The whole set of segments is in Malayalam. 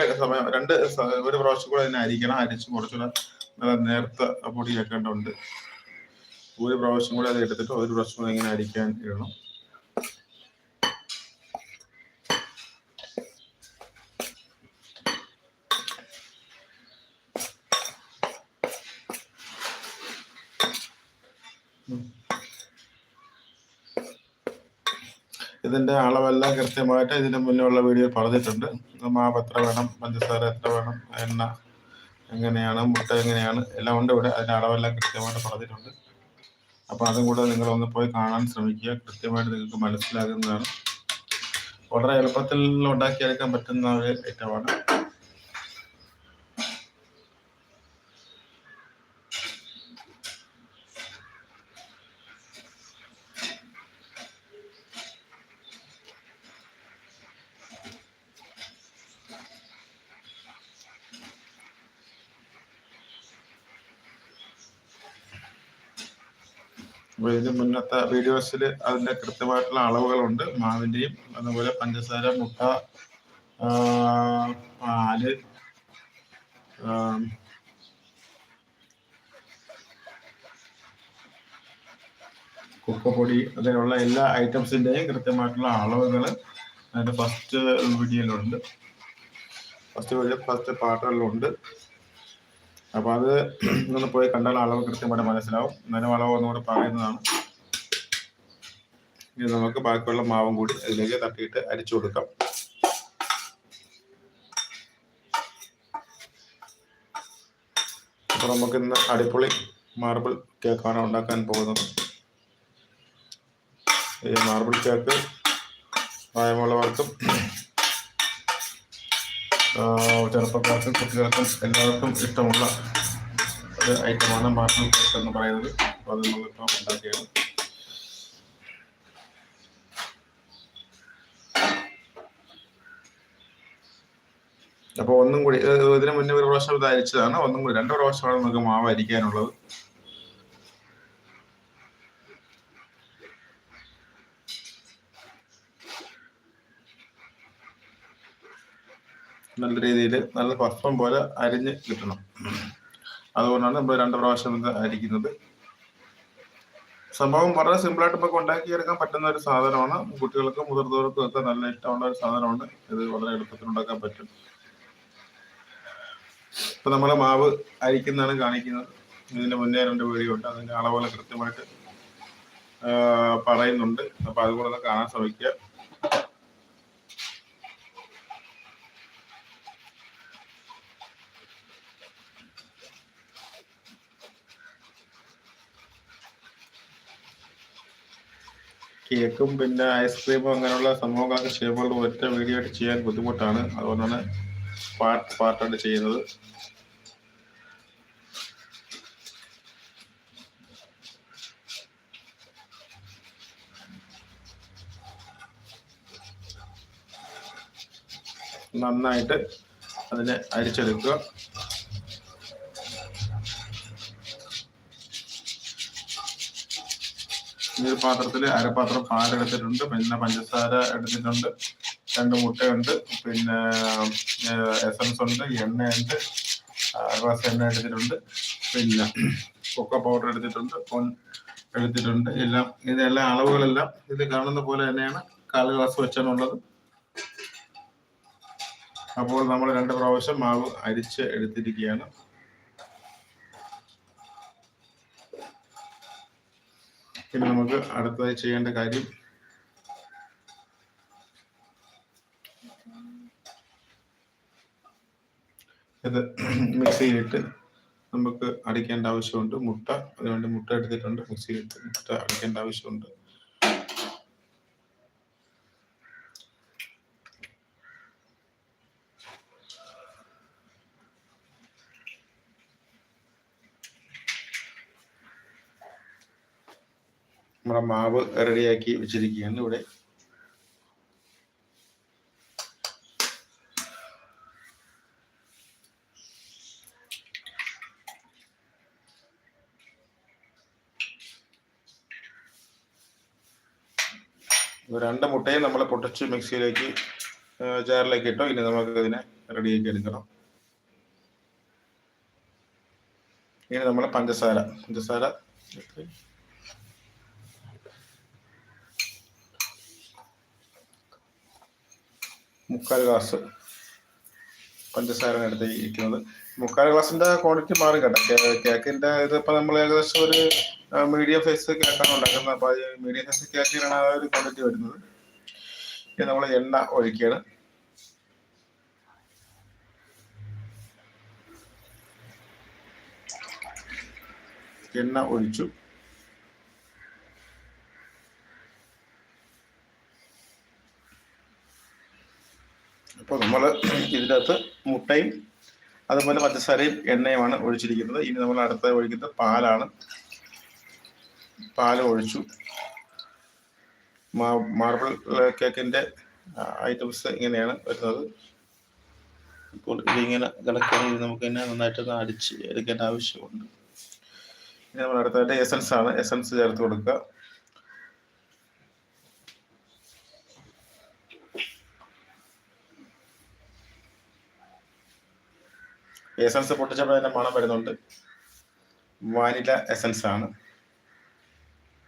രണ്ട് സമയം രണ്ട് ഒരു പ്രാവശ്യം കൂടെ അതിനെ അരിക്കണം അരിച്ച് കുറച്ചുകൂടെ നല്ല നേർത്ത പൊടി വെക്കേണ്ടതുണ്ട് ഒരു പ്രാവശ്യം കൂടെ അത് എടുത്തിട്ട് ഒരു പ്രാവശ്യം കൂടെ ഇങ്ങനെ അരിക്കാൻ ഇടണം. ഇതിന്റെ അളവെല്ലാം കൃത്യമായിട്ട് ഇതിന് മുന്നേ ഉള്ള വീഡിയോ പറഞ്ഞിട്ടുണ്ട് മാവ് എത്ര വേണം പഞ്ചസാര എത്ര വേണം എണ്ണ എങ്ങനെയാണ് മുട്ട എങ്ങനെയാണ് എല്ലാം ഉണ്ട് ഇവിടെ. അതിന്റെ അളവെല്ലാം കൃത്യമായിട്ട് പറഞ്ഞിട്ടുണ്ട്. അപ്പോൾ അതും കൂടെ നിങ്ങൾ ഒന്ന് പോയി കാണാൻ ശ്രമിക്കുക. കൃത്യമായിട്ട് നിങ്ങൾക്ക് മനസ്സിലാകുന്നതാണ്. വളരെ എളുപ്പത്തിൽ ഉണ്ടാക്കിയെടുക്കാൻ പറ്റുന്ന ഒരു ഐറ്റമാണ് ഇതിന് മുന്നത്തെ വീഡിയോസിൽ അതിന്റെ കൃത്യമായിട്ടുള്ള അളവുകളുണ്ട്. മാവിന്റെയും അതുപോലെ പഞ്ചസാര മുട്ട പാൽ ആ, അതിലുള്ള എല്ലാ ഐറ്റംസിന്റെയും കൃത്യമായിട്ടുള്ള അളവുകൾ അതിന്റെ ഫസ്റ്റ് വീഡിയോയിലുണ്ട് ഫസ്റ്റ് വീഡിയോ ഫസ്റ്റ് പാട്ടുകളിലുണ്ട്. അപ്പൊ അത് ഒന്ന് പോയി കണ്ടാൽ അളവ് കൃത്യമായിട്ട് മനസ്സിലാവും. എന്നാലും അളവ് ഒന്നുകൂടെ പറയുന്നതാണ്. ഇനി നമുക്ക് ബാക്കിയുള്ള മാവും കൂടി അതിലേക്ക് തട്ടിയിട്ട് അരിച്ചു കൊടുക്കാം. അപ്പൊ നമുക്ക് ഇന്ന് അടിപൊളി മാർബിൾ കേക്കാണ് ഉണ്ടാക്കാൻ പോകുന്നത്. ഈ മാർബിൾ കേക്ക് പ്രായമുള്ളവർക്കും ചെറുപ്പക്കാർക്കും കുട്ടികൾക്കും എല്ലാവർക്കും ഇഷ്ടമുള്ള ഒരു ഐറ്റമാണ് മാർബിൾ കേക്ക് എന്ന് പറയുന്നത്. അത് നമ്മളിപ്പോൾ ഉണ്ടാക്കിയത്. അപ്പോൾ ഒന്നും കൂടി ഇതിന് മുന്നേ ഒരു പ്രാവശ്യം ഇത് അരിച്ചതാണ്. ഒന്നും കൂടി രണ്ട് പ്രാവശ്യമാണ് നമുക്ക് മാവ് അരിക്കാനുള്ളത്. നല്ല രീതിയിൽ നല്ല ഭസ്മം പോലെ അരിഞ്ഞ് കിട്ടണം. അതുകൊണ്ടാണ് നമ്മൾ രണ്ട് പ്രാവശ്യം അരിക്കുന്നത്. സംഭവം വളരെ സിമ്പിളായിട്ട് നമുക്ക് ഉണ്ടാക്കിയെടുക്കാൻ പറ്റുന്ന ഒരു സാധനമാണ്. കുട്ടികൾക്കും മുതിർന്നവർക്കും ഒക്കെ നല്ല ഇഷ്ടമുള്ള ഒരു സാധനമാണ്. ഇത് വളരെ എളുപ്പത്തിൽ ഉണ്ടാക്കാൻ പറ്റും. ഇപ്പൊ നമ്മൾ മാവ് അരിക്കുന്നതാണ് കാണിക്കുന്നത്. ഇതിന്റെ മുന്നേ രണ്ട് വീഡിയോ ഉണ്ട്. അതിന്റെ അളവുകൾ കൃത്യമായിട്ട് പറയുന്നുണ്ട്. അപ്പൊ അതുകൂടെ കാണാൻ ശ്രമിക്കുക. കേക്കും പിന്നെ ഐസ്ക്രീമും അങ്ങനെയുള്ള സംഭവങ്ങളൊക്കെ ചെയ്യുമ്പോൾ ഒറ്റ വീഡിയോ ആയിട്ട് ചെയ്യാൻ ബുദ്ധിമുട്ടാണ്. അതുകൊണ്ടാണ് പാർട്ട് പാർട്ടായിട്ട് ചെയ്യുന്നത്. നന്നായിട്ട് അതിനെ അരിച്ചെടുക്കുക. ഈ ഒരു പാത്രത്തിൽ അരപ്പാത്രം പാലെടുത്തിട്ടുണ്ട്. പിന്നെ പഞ്ചസാര എടുത്തിട്ടുണ്ട്. രണ്ട് മുട്ടയുണ്ട്. പിന്നെ എസൻസ് ഉണ്ട് എണ്ണയുണ്ട് അര ഗ്ലാസ് എണ്ണ എടുത്തിട്ടുണ്ട്. പിന്നെ കൊക്ക പൗഡർ എടുത്തിട്ടുണ്ട് പൊൻ എടുത്തിട്ടുണ്ട്. എല്ലാം ഇതെല്ലാം അളവുകളെല്ലാം ഇത് കാണുന്ന പോലെ തന്നെയാണ് കാൽ ഗ്ലാസ് വെച്ചാണുള്ളത്. അപ്പോൾ നമ്മൾ രണ്ട് പ്രാവശ്യം മാവ് അരിച്ച് എടുത്തിരിക്കുകയാണ്. പിന്നെ നമുക്ക് അടുത്തതായി ചെയ്യേണ്ട കാര്യം ഇത് മിക്സിയിലിട്ട് നമുക്ക് അടിക്കേണ്ട ആവശ്യമുണ്ട്. മുട്ട അതുകൊണ്ട് മുട്ട എടുത്തിട്ടുണ്ട്. മിക്സിയിലിട്ട് മുട്ട അടിക്കേണ്ട ആവശ്യമുണ്ട്. നമ്മുടെ മാവ് റെഡിയാക്കി വെച്ചിരിക്കുകയാണ് ഇവിടെ. രണ്ട് മുട്ടയും നമ്മൾ പൊട്ടിച്ച് മിക്സിയിലേക്ക് ജാറിലേക്ക് ഇട്ടോ ഇനി നമുക്ക് ഇതിനെ റെഡിയാക്കി എടുക്കണം. ഇനി നമ്മൾ പഞ്ചസാര പഞ്ചസാര മുക്കാൽ ഗ്ലാസ് പഞ്ചസാര എടുത്ത് ഇരിക്കുന്നത്. മുക്കാൽ ഗ്ലാസിന്റെ ക്വാണ്ടിറ്റി മാറും കേട്ടോ. കേക്കിന്റെ ഇതിപ്പോ നമ്മൾ ഏകദേശം ഒരു മീഡിയം സൈസ് കേക്കാണ് ഉണ്ടാക്കുന്നത് അപ്പൊ മീഡിയം സൈസ് കേക്കിനാണ് ആ ഒരു ക്വാണ്ടിറ്റി വരുന്നത്. ഇനി നമ്മൾ എണ്ണ ഒഴിക്കുകയാണ്. എണ്ണ ഒഴിച്ചു അപ്പോൾ നമ്മൾ ഇതിനകത്ത് മുട്ടയും അതുപോലെ പഞ്ചസാരയും എണ്ണയുമാണ് ഒഴിച്ചിരിക്കുന്നത്. ഇനി നമ്മൾ അടുത്ത ഒഴിക്കുന്നത് പാലാണ്. പാൽ ഒഴിച്ചു. മാർബിൾ കേക്കിന്റെ ഐറ്റംസ് ഇങ്ങനെയാണ് വരുന്നത്. ഇപ്പോൾ ഇതിങ്ങനെ ഇത് നമുക്ക് തന്നെ നന്നായിട്ട് അടിച്ച് എടുക്കേണ്ട ആവശ്യമുണ്ട്. ഇനി നമ്മൾ അടുത്തതായിട്ട് എസൻസ് ആണ്. എസൻസ് ചേർത്ത് കൊടുക്കുക. എസൻസ് പൊട്ടിച്ചപ്പോൾ തന്നെ മണം വരുന്നുണ്ട്. വാനില എസൻസ് ആണ്.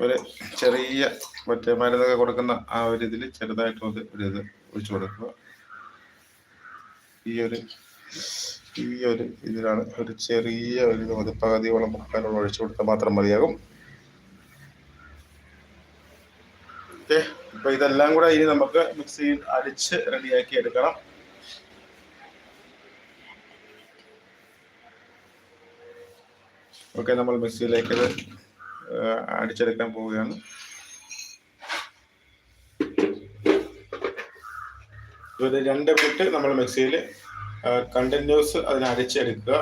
ഒരു ചെറിയ മറ്റേ മരുന്നൊക്കെ കൊടുക്കുന്ന ആ ഒരു ഇതിൽ ചെറുതായിട്ട് ഒരു ഇത് ഒഴിച്ചു കൊടുക്കുക. ഈ ഒരു ഈ ഒരു ഇതിലാണ് ഒരു ചെറിയ ഒരു ഇത് മതി. പകുതിയോളം മുക്കാനുള്ള ഒഴിച്ചു കൊടുത്താൽ മാത്രം മതിയാകും. ഓക്കെ. ഇതെല്ലാം കൂടെ ഇനി നമുക്ക് മിക്സിയിൽ അടിച്ച് റെഡിയാക്കി എടുക്കണം. ഓക്കെ നമ്മൾ മെസ്സിയിലേക്ക് അടിച്ചെടുക്കാൻ പോവുകയാണ്. രണ്ട് മിനിറ്റ് നമ്മൾ മിക്സിയിൽ കണ്ടിന്യൂസ് അതിനെ അടിച്ചെടുക്കുക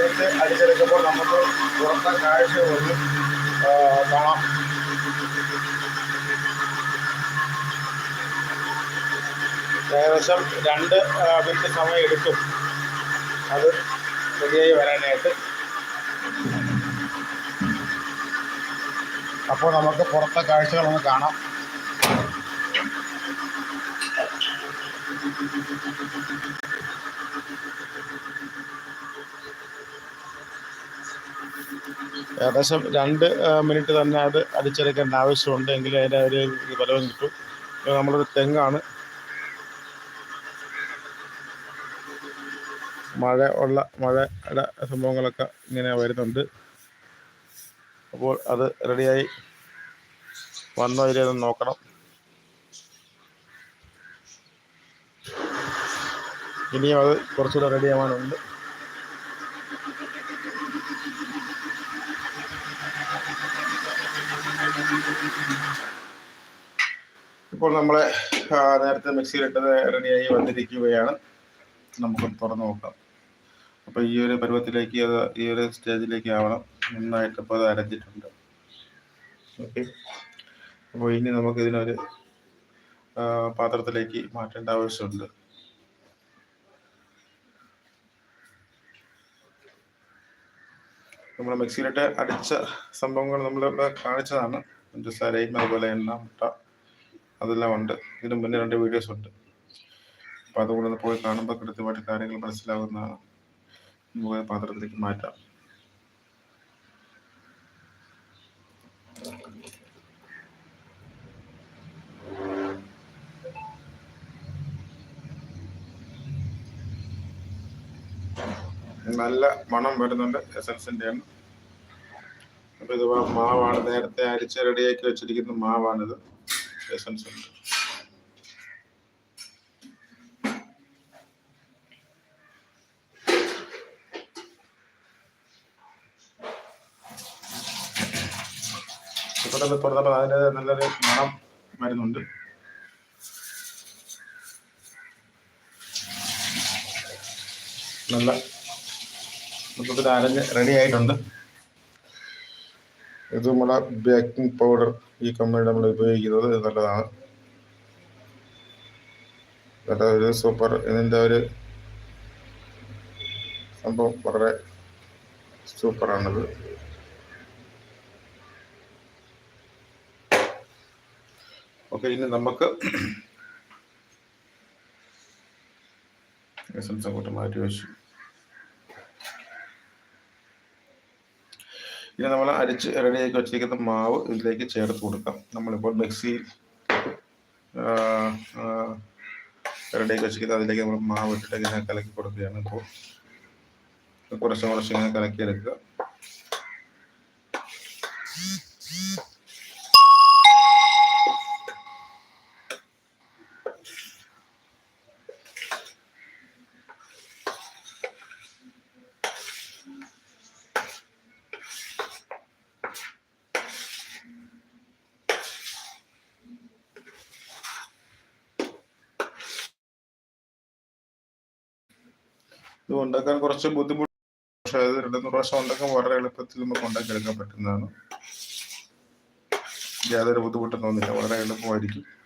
മിനിറ്റ് അടിച്ചെടുക്കുമ്പോൾ നമുക്ക് പുറത്തെ കാഴ്ച പോലും കാണാം. ഏകദേശം രണ്ട് മിനിറ്റ് സമയം എടുക്കും അത് റെഡിയായി വരാനായിട്ട്. അപ്പോൾ നമുക്ക് പുറത്തെ കാഴ്ചകളൊന്ന് കാണാം. ഏകദേശം രണ്ട് മിനിറ്റ് തന്നെ അത് അടിച്ചെടുക്കേണ്ട ആവശ്യമുണ്ട്. എങ്കിൽ അതിന്റെ ഒരു ബലവും കിട്ടും. നമ്മളൊരു തെങ്ങാണ്. മഴ ഉള്ള മഴയുടെ സംഭവങ്ങളൊക്കെ ഇങ്ങനെ വരുന്നുണ്ട്. അപ്പോൾ അത് റെഡിയായി. വന്നോ ഇല്ലെന്ന് നോക്കണം. ഇനിയും അത് കുറച്ചുകൂടെ റെഡി ഇപ്പോൾ നമ്മളെ നേരത്തെ മിക്സിയിലിട്ടത് റെഡിയായി വന്നിരിക്കുകയാണ്. നമുക്ക് തുറന്നു നോക്കാം. അപ്പോൾ ഈ ഒരു പരുവത്തിലേക്ക് അത് ഈ ഒരു സ്റ്റേജിലേക്ക് ആവണം. നന്നായിട്ട് ഇപ്പോൾ അത് അരഞ്ഞിട്ടുണ്ട് ഓക്കെ. അപ്പോൾ ഇനി നമുക്ക് ഇതിനൊരു പാത്രത്തിലേക്ക് മാറ്റേണ്ട ആവശ്യമുണ്ട്. നമ്മൾ മിക്സിയിലിട്ട് അടിച്ച സംഭവങ്ങൾ നമ്മൾ കാണിച്ചതാണ്. പഞ്ചസാരയും അതുപോലെ എണ്ണ മുട്ട. അതെല്ലാം ഉണ്ട്. ഇതിന് മുന്നേ രണ്ട് വീഡിയോസ് ഉണ്ട്. അപ്പോൾ അതുകൊണ്ട് പോയി കാണുമ്പോൾ കൃത്യമായിട്ട് കാര്യങ്ങൾ മനസ്സിലാകുന്ന പാത്രത്തിലേക്ക് മാറ്റാം. നല്ല മണം വരുന്നുണ്ട് എസൻസിന്റെയാണ് അപ്പോൾ ഇത് മാവാണ്. നേരത്തെ അരിച്ച് റെഡിയാക്കി വെച്ചിരിക്കുന്ന മാവാണിത്. എസൻസ് ഉണ്ട് ഇപ്പോൾ തന്നെ തുറന്നപ്പോൾ അതിന്റെ നല്ലൊരു മണം വരുന്നുണ്ട്. നല്ല മൊത്തത്തിൽ അരഞ്ഞ് റെഡി ആയിട്ടുണ്ട്. ഇത് നമ്മുടെ ബേക്കിംഗ് പൗഡർ ഈ കമ്പനി നമ്മൾ ഉപയോഗിക്കുന്നത് നല്ലതാണ്. നല്ല ഒരു സൂപ്പർ ഇതിന്റെ ഒരു സംഭവം വളരെ സൂപ്പറാണിത് ഓക്കെ ഇനി നമുക്ക് എസൻസ് അങ്ങോട്ട് മാറ്റി വെച്ചു. ഇനി നമ്മൾ അരിച്ച് റെഡിയാക്കി വെച്ചിരിക്കുന്ന മാവ് ഇതിലേക്ക് ചേർത്ത് കൊടുക്കാം. നമ്മളിപ്പോൾ മിക്സി റെഡിയാക്കി വെച്ചിരിക്കുന്നത് അതിലേക്ക് നമ്മൾ മാവ് ഇട്ടിട്ട് ഇങ്ങനെ കലക്കി കൊടുക്കുകയാണ്. ഇപ്പോൾ കുറച്ച് കുറച്ച് ഇങ്ങനെ കലക്കി ഇത് ഉണ്ടാക്കാൻ കുറച്ച് ബുദ്ധിമുട്ട്. പക്ഷേ അത് രണ്ടു മൂന്ന് പ്രാവശ്യം ഉണ്ടാക്കാൻ വളരെ എളുപ്പത്തിൽ നമുക്ക് ഉണ്ടാക്കിയെടുക്കാൻ പറ്റുന്നതാണ്. യാതൊരു ബുദ്ധിമുട്ടും തോന്നില്ല. വളരെ എളുപ്പമായിരിക്കും.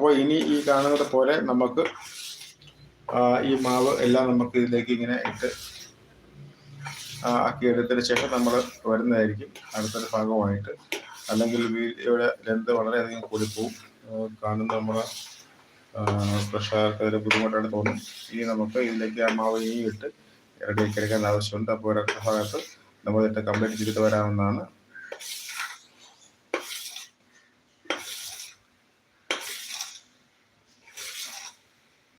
അപ്പോൾ ഇനി ഈ കാണുന്നത് പോലെ നമുക്ക് ഈ മാവ് എല്ലാം നമുക്ക് ഇതിലേക്ക് ഇങ്ങനെ ഇട്ട് ആക്കി എടുത്തതിന് ശേഷം നമ്മൾ വരുന്നതായിരിക്കും അടുത്തൊരു ഭാഗമായിട്ട്. അല്ലെങ്കിൽ വീഡിയോയുടെ ലെന്ത് വളരെയധികം കൂടിപ്പോവും. കാണുന്ന നമ്മുടെ പ്രഷർക്ക് ഒരു ബുദ്ധിമുട്ടായിട്ട് തോന്നും. ഇനി നമുക്ക് ഇതിലേക്ക് ആ മാവ് ഇനി ഇട്ട് റെഡിയാക്കി എടുക്കേണ്ട ആവശ്യമുണ്ട്. അപ്പോൾ ഒരു ഭാഗത്ത് നമ്മൾ ഇട്ട് കംപ്ലീറ്റ് ചെയ്തിട്ട് വരാവുന്നതാണ്.